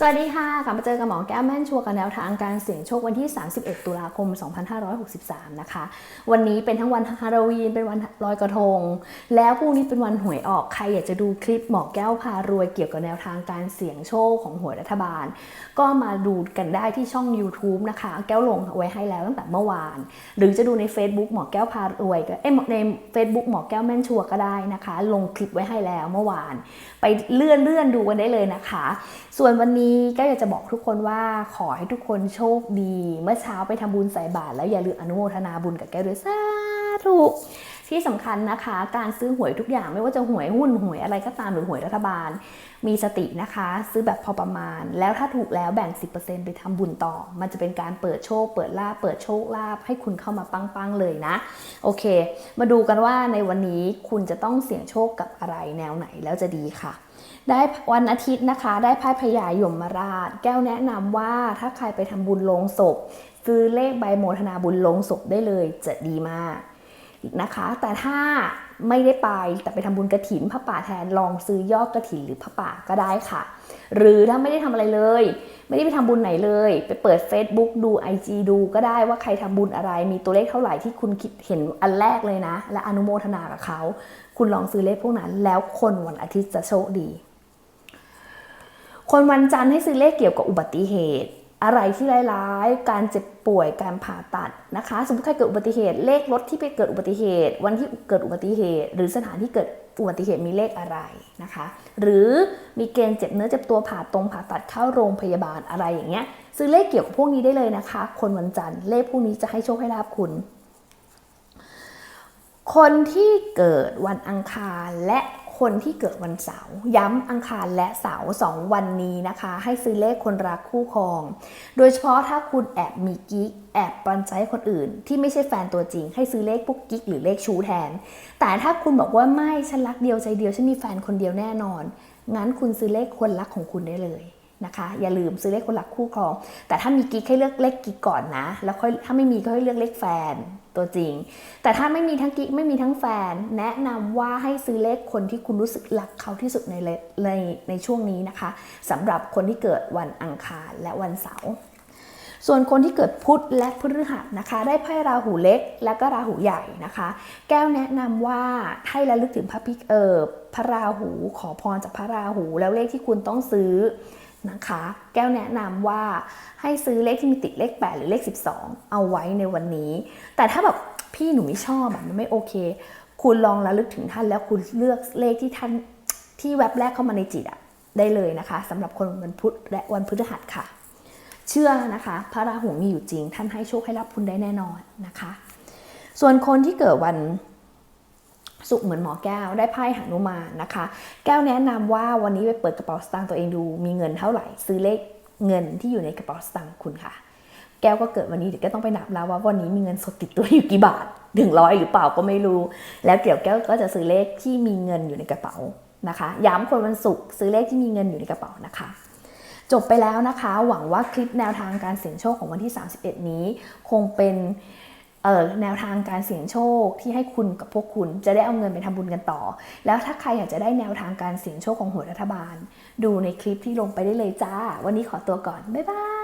สวัสดีค่ะ กลับมาเจอกับหมอแก้วแม่นชัวกับแนวทางการเสี่ยงโชควันที่ 31 ตุลาคม 2563 นะคะ วันนี้เป็นทั้งวันฮาโลวีน เป็นวันลอยกระทง แล้วพรุ่งนี้เป็นวันหวยออก ใครอยากจะดูคลิปหมอแก้วพารวยเกี่ยวกับแนวทางการเสี่ยงโชคของหวยรัฐบาล ก็มาดูกันได้ที่ช่อง YouTube นะคะ แก้วลงไว้ให้แล้วตั้งแต่เมื่อวาน หรือจะดูใน Facebook หมอแก้วพารวยก็เอ้ใน Facebook หมอแก้วแม่นชัวก็ได้นะคะ ลงคลิปไว้ให้แล้วเมื่อวาน ไปเลื่อนเลื่อนดูกันได้เลยนะคะ ส่วนวันนี้ก็อยากจะบอกทุกคนว่าขอให้ทุกคนโชคดี เมื่อเช้าไปทำบุญใส่บาตรแล้วอย่าลืมอนุโมทนาบุญกับแก้วด้วยสาธุ ที่สำคัญนะคะ การซื้อหวยทุกอย่างไม่ว่าจะหวยหุ้นหวยอะไรก็ตามหรือหวยรัฐบาล มีสตินะคะ ซื้อแบบพอประมาณ แล้วถ้าถูกแล้วแบ่ง 10%ไปทำบุญต่อ มันจะเป็นการเปิดโชค เปิดลาบเปิดโชคลาภให้คุณเข้ามาปังๆเลยนะ โอเค มาดูกันว่าในวันนี้คุณจะต้องเสี่ยงโชคกับอะไรแนวไหนแล้วจะดีค่ะได้วันอาทิตย์นะคะ ได้ไพ่พญายมราช แก้วแนะนำว่าถ้าใครไปทำบุญลงศพ ซื้อเลขใบโมทนาบุญลงศพได้เลยจะดีมาก นะคะ แต่ถ้าไม่ได้ไปแต่ไปทำบุญกระถินพระป่าแทนลองซื้อยอดกระถินหรือพระป่าก็ได้ค่ะ หรือถ้าไม่ได้ทำอะไรเลย ไม่ได้ไปทำบุญไหนเลย ไปเปิด Facebook ดู IG ดูก็ได้ว่าใครทำบุญอะไร มีตัวเลขเท่าไหร่ที่คุณคิดเห็นอันแรกเลยนะ และอนุโมทนากับเขา คุณลองซื้อเลขพวกนั้น แล้วคนวันอาทิตย์จะโชคดี คนวันจันทร์ให้ซื้อเลขเกี่ยวกับอุบัติเหตุ อะไรที่ร้ายๆ การเจ็บป่วยการผ่าตัดนะคะ สมมติใครเกิดอุบัติเหตุเลขรถที่ไปเกิดอุบัติเหตุ วันที่เกิดอุบัติเหตุ หรือสถานที่เกิดอุบัติเหตุมีเลขอะไรนะคะ หรือมีเกณฑ์เจ็บเนื้อเจ็บตัวผ่าตรงผ่าตัดเข้าโรงพยาบาลอะไรอย่างเงี้ยซื้อเลขเกี่ยวกับพวกนี้ได้เลยนะคะ คนวันจันทร์เลขพวกนี้จะให้โชคให้ลาบคุณ คนที่เกิดวันอังคารและ คนที่เกิดวันเสาร์ย้ำอังคารและเสาร์สองวันนี้นะคะ ให้ซื้อเลขคนรักคู่ครอง โดยเฉพาะถ้าคุณแอบมีกิ๊กแอบปันใจคนอื่น ที่ไม่ใช่แฟนตัวจริง ให้ซื้อเลขพวกกิ๊กหรือเลขชู้แทน แต่ถ้าคุณบอกว่าไม่ฉันรักเดียวใจเดียวฉันมีแฟนคนเดียวแน่นอนงั้นคุณซื้อเลขคนรักของคุณได้เลย นะคะอย่าลืมซื้อเลขคนรักคู่ครอง แต่ถ้ามีกิ๊กให้เลือกเลขกิ๊กก่อนนะ แล้วค่อยถ้าไม่มีก็ให้เลือกเลขแฟนตัวจริง แต่ถ้าไม่มีทั้งกิ๊กไม่มีทั้งแฟน แนะนำว่าให้ซื้อเลขคนที่คุณรู้สึกรักเขาที่สุดในเลในในช่วงนี้นะคะสำหรับคนที่เกิดวันอังคารและวันเสาร์ส่วนคนที่เกิดพุธและพฤหัสนะคะ ได้ไพ่ราหูเล็กและก็ราหูใหญ่นะคะ แก้วแนะนำว่าให้ระลึกถึงพระพิกเออพระราหูขอพรจากพระราหู แล้วเลขที่คุณต้องซื้อ นะคะ แก้วแนะนำว่าให้ซื้อเลขที่มีติดเลข 8 หรือเลข 12 เอาไว้ในวันนี้ แต่ถ้าแบบพี่หนูไม่ชอบอะมันไม่โอเค คุณลองระลึกถึงท่านแล้วคุณเลือกเลขที่ท่านที่แว็บแรกเข้ามาในจิตอะได้เลยนะคะสำหรับคนวันพุธและวันพฤหัสค่ะ เชื่อนะคะ พระราหูมีอยู่จริง ท่านให้โชคให้รับคุณได้แน่นอนนะคะ ส่วนคนที่เกิดวัน สุขเหมือนหมอแก้วได้ไพ่หนุมานนะคะ แก้วแนะนำว่าวันนี้ไปเปิดกระเป๋าสตางค์ตัวเองดู มีเงินเท่าไหร่ ซื้อเลขเงินที่อยู่ในกระเป๋าสตางค์คุณค่ะ แก้วก็เกิดวันนี้เดี๋ยวก็ต้องไปนับแล้วว่าวันนี้มีเงินสดติดตัวอยู่กี่บาทถึงร้อยหรือเปล่าก็ไม่รู้ แล้วเดี๋ยวแก้วก็จะซื้อเลขที่มีเงินอยู่ในกระเป๋านะคะ ย้ำคนวันศุกร์ซื้อเลขที่มีเงินอยู่ในกระเป๋านะคะจบไปแล้วนะคะ หวังว่าคลิปแนวทางการเสี่ยงโชคของวันที่ 31 นี้ คงเป็น แนวทางการเสี่ยงโชคที่ให้คุณกับพวกคุณจะได้เอาเงินไปทำบุญกันต่อ แล้วถ้าใครอยากจะได้แนวทางการเสี่ยงโชคของหัวรัฐบาล ดูในคลิปที่ลงไปได้เลยจ้า วันนี้ขอตัวก่อน บ๊ายบาย